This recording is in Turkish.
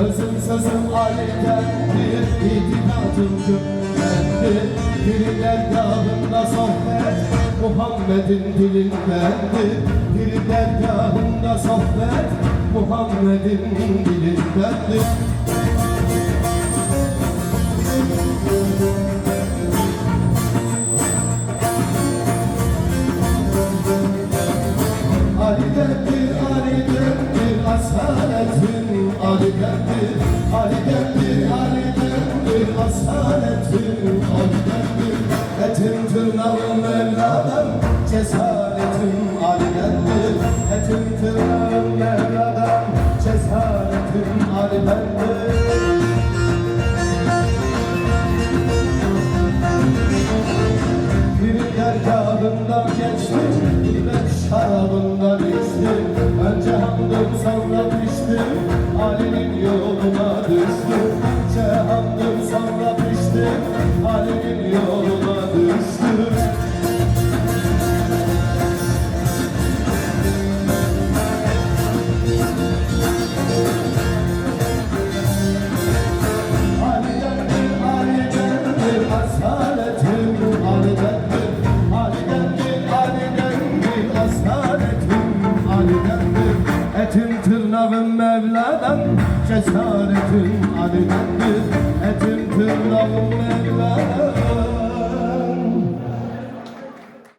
Özüm sözüm aleyden bir itikadım gönlendi Diriler dağında sohbet Muhammed'in dilindendi Diriler dağında sohbet Muhammed'in dilindendi Ali'den asaletin Ali'dendir, Ali'dendir, Ali'dendir asaletin Ali'dendir Etim tırnağım Mevla'dan cesaretim. Ali'dendir Etim tırnağım Mevla'dan cesaretim. Ali'dendir Bir dergahından geçtim Bir şarabından içtim Önce hamdım sonra piştim Ali'nin yoluna düştüm hamdım sonra piştim Ali'nin yoluna tırnağım Mevla'dan Cesaretim Ali'dendir Etim tırnağım Mevla'dan